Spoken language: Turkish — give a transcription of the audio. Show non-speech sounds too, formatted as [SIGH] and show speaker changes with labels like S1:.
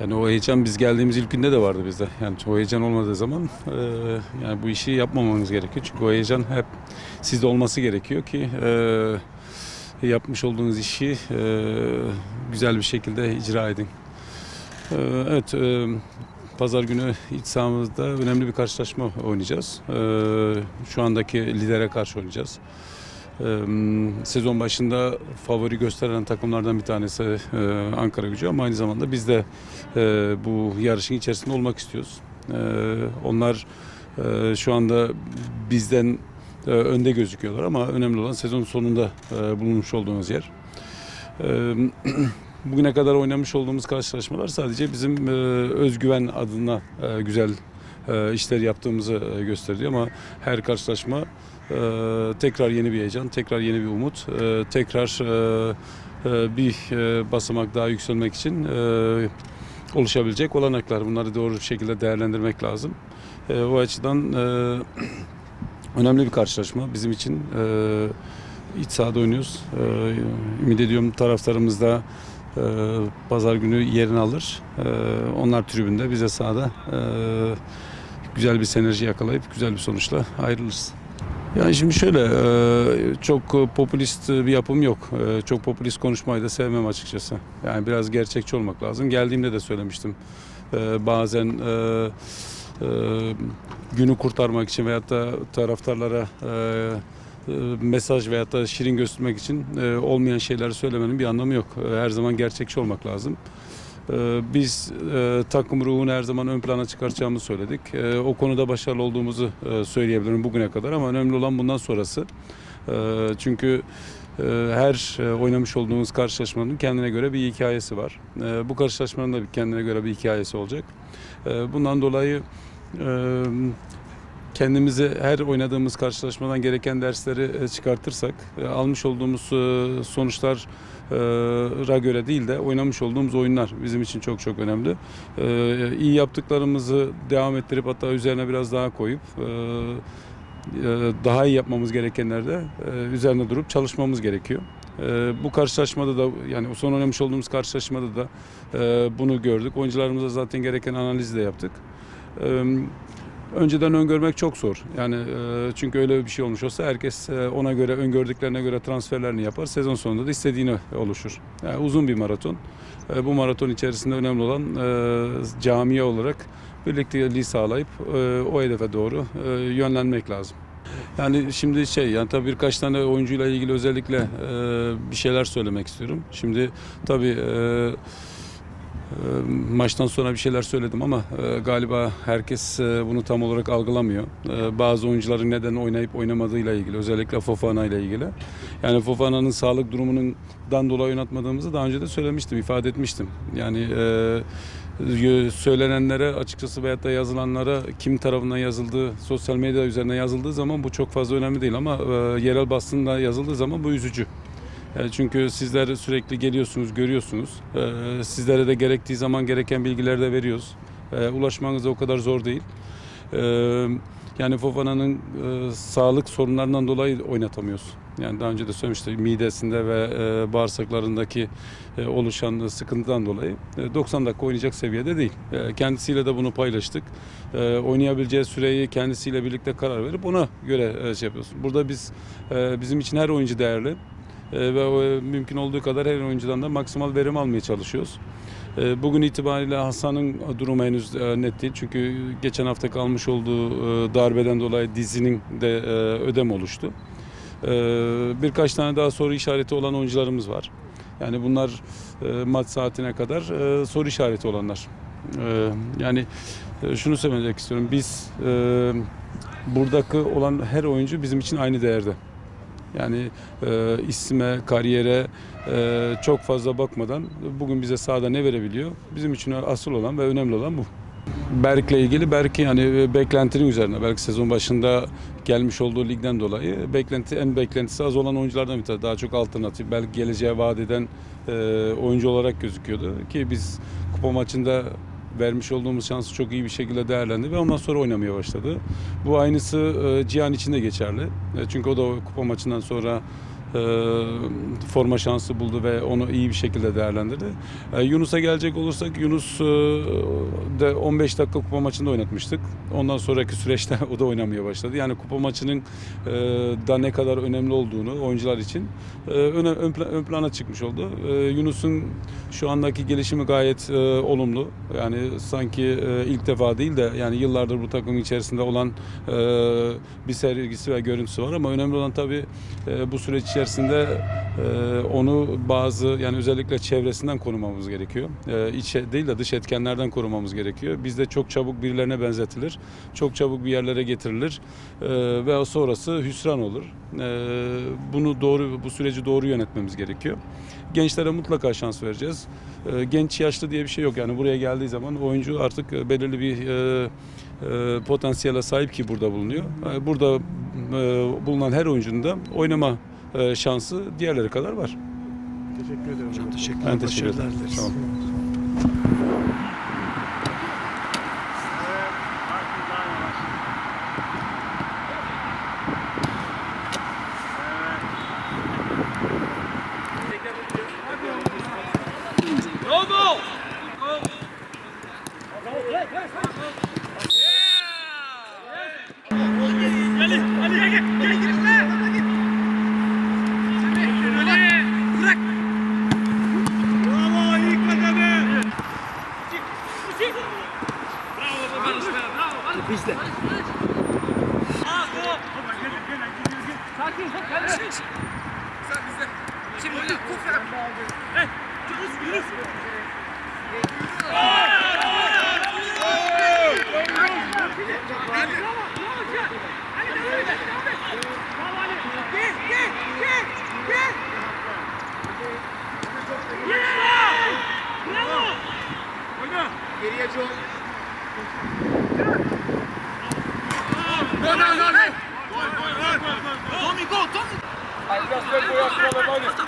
S1: Yani o heyecan biz geldiğimiz ilk günde de vardı bizde. Yani o heyecan olmadığı zaman e, yani bu işi yapmamamız gerekiyor. Çünkü o heyecan hep sizde olması gerekiyor ki e, yapmış olduğunuz işi e, güzel bir şekilde icra edin. E, evet, e, pazar günü iç sahamızda önemli bir karşılaşma oynayacağız. E, şu andaki lidere karşı oynayacağız. Sezon başında favori gösteren takımlardan bir tanesi Ankara Gücü ama aynı zamanda biz de bu yarışın içerisinde olmak istiyoruz. Onlar şu anda bizden önde gözüküyorlar ama önemli olan sezon sonunda bulunmuş olduğumuz yer. [CLEARS THROAT] Bugüne kadar oynamış olduğumuz karşılaşmalar sadece bizim özgüven adına güzel işler yaptığımızı gösteriyor ama her karşılaşma tekrar yeni bir heyecan, tekrar yeni bir umut, e, tekrar e, e, bir e, basamak daha yükselmek için oluşabilecek olanaklar. Bunları doğru bir şekilde değerlendirmek lazım. E, o açıdan [CLEARS THROAT] önemli bir karşılaşma bizim için. İç sahada oynuyoruz. Ümit ediyorum taraftarımız da pazar günü yerini alır. Onlar tribünde, bize sahada güzel bir sinerji yakalayıp güzel bir sonuçla ayrılırız. Yani şimdi şöyle e, çok popülist bir yapım yok. E, Çok popülist konuşmayı da sevmem açıkçası. Yani biraz gerçekçi olmak lazım. Geldiğimde de söylemiştim. E, Bazen e, e, günü kurtarmak için veyahut da taraftarlara e, e, mesaj veyahut da şirin göstermek için e, olmayan şeyleri söylemenin bir anlamı yok. E, Her zaman gerçekçi olmak lazım. E, Biz e, takım ruhunu her zaman ön plana çıkartacağımızı söyledik. E, O konuda başarılı olduğumuzu e, söyleyebilirim bugüne kadar ama önemli olan bundan sonrası. E, Çünkü e, her oynamış olduğumuz karşılaşmanın kendine göre bir hikayesi var. Bu karşılaşmanın da kendine göre bir hikayesi olacak. Bundan dolayı kendimizi her oynadığımız karşılaşmadan gereken dersleri çıkartırsak almış olduğumuz e, sonuçlara göre değil de oynamış olduğumuz oyunlar bizim için çok çok önemli. İyi yaptıklarımızı devam ettirip hatta üzerine biraz daha koyup daha iyi yapmamız gerekenlerde üzerine durup çalışmamız gerekiyor. Bu karşılaşmada da yani son oynamış olduğumuz karşılaşmada da bunu gördük. Oyuncularımıza zaten gereken analizi de yaptık. E, Önceden öngörmek çok zor. Yani e, çünkü öyle bir şey olmuş olsa herkes e, ona göre öngördüklerine göre transferlerini yapar. Sezon sonunda da istediğini oluşur. Yani uzun bir maraton. E, bu maraton içerisinde önemli olan e, camia olarak birlikteliği sağlayıp e, o hedefe doğru yönlenmek lazım. Yani şimdi şey yani tabii birkaç tane oyuncuyla ilgili özellikle bir şeyler söylemek istiyorum. Şimdi tabii Maçtan sonra bir şeyler söyledim ama e, galiba herkes e, bunu tam olarak algılamıyor. E, Bazı oyuncuların neden oynayıp oynamadığıyla ilgili, özellikle Fofana ile ilgili. Yani Fofana'nın sağlık durumundan dolayı oynatmadığımızı daha önce de söylemiştim, ifade etmiştim. Yani söylenenlere açıkçası veyahut da yazılanlara kim tarafından yazıldığı, sosyal medya üzerine yazıldığı zaman bu çok fazla önemli değil ama yerel basında yazıldığı zaman bu üzücü. E, Çünkü sizler sürekli geliyorsunuz, görüyorsunuz. E, Sizlere de gerektiği zaman gereken bilgileri de veriyoruz. E, Ulaşmanız da o kadar zor değil. Yani Fofana'nın sağlık sorunlarından dolayı oynatamıyoruz. Yani daha önce de söylemiştim midesinde ve bağırsaklarındaki oluşan sıkıntıdan dolayı e, 90 dakika oynayacak seviyede değil. Kendisiyle de bunu paylaştık. E, Oynayabileceği süreyi kendisiyle birlikte karar verip ona göre şey yapıyoruz. Burada biz bizim için her oyuncu değerli. E, ve o, mümkün olduğu kadar her oyuncudan da maksimal verim almaya çalışıyoruz. E, Bugün itibariyle Hasan'ın durumu henüz e, net değil. Çünkü geçen hafta kalmış olduğu e, darbeden dolayı dizinin de e, ödem oluştu. E, Birkaç tane daha soru işareti olan oyuncularımız var. Yani bunlar e, maç saatine kadar e, soru işareti olanlar. E, Yani e, şunu söylemek istiyorum. Biz e, buradaki olan her oyuncu bizim için aynı değerde. Yani e, isme, kariyere e, çok fazla bakmadan bugün bize sahada ne verebiliyor? Bizim için asıl olan ve önemli olan bu. Berk'le ilgili Berk yani e, beklentinin üzerine belki sezon başında gelmiş olduğu ligden dolayı beklenti en beklentisi az olan oyunculardan bir tanesi. Daha çok alternatif belki geleceğe vaat eden e, oyuncu olarak gözüküyordu ki biz kupa maçında vermiş olduğumuz şansı çok iyi bir şekilde değerlendi ve ondan sonra oynamaya başladı. Bu aynısı e, Cihan için de geçerli. E, çünkü o da kupa maçından sonra forma şansı buldu ve onu iyi bir şekilde değerlendirdi. E, Yunus'a gelecek olursak Yunus e, de 15 dakika kupa maçında oynatmıştık. Ondan sonraki süreçte [LAUGHS] o da oynamaya başladı. Yani kupa maçının e, da ne kadar önemli olduğunu oyuncular için e, ön, pla- ön plana çıkmış oldu. E, Yunus'un şu andaki gelişimi gayet e, olumlu. Yani sanki e, ilk defa değil de yani yıllardır bu takımın içerisinde olan e, bir sergisi ve görüntüsü var ama önemli olan tabii e, bu süreç içerisinde e, onu bazı yani özellikle çevresinden korumamız gerekiyor. E, iç değil de dış etkenlerden korumamız gerekiyor. Bizde çok çabuk birilerine benzetilir. Çok çabuk bir yerlere getirilir e, ve sonrası hüsran olur. E, bunu doğru bu süreci doğru yönetmemiz gerekiyor. Gençlere mutlaka şans vereceğiz. E, genç yaşlı diye bir şey yok. Yani buraya geldiği zaman oyuncu artık belirli bir e, potansiyele sahip ki burada bulunuyor. Burada bulunan her oyuncunun da oynama e, şansı diğerleri kadar var.
S2: Teşekkür ederim.
S3: Çok teşekkürler.
S1: Ben teşekkür ederim. Sağ olun. izle. Şimdi kufra. Hey, Yunus, Yunus. Geriye çok.
S2: Biraz tempo yapmayalım hadi.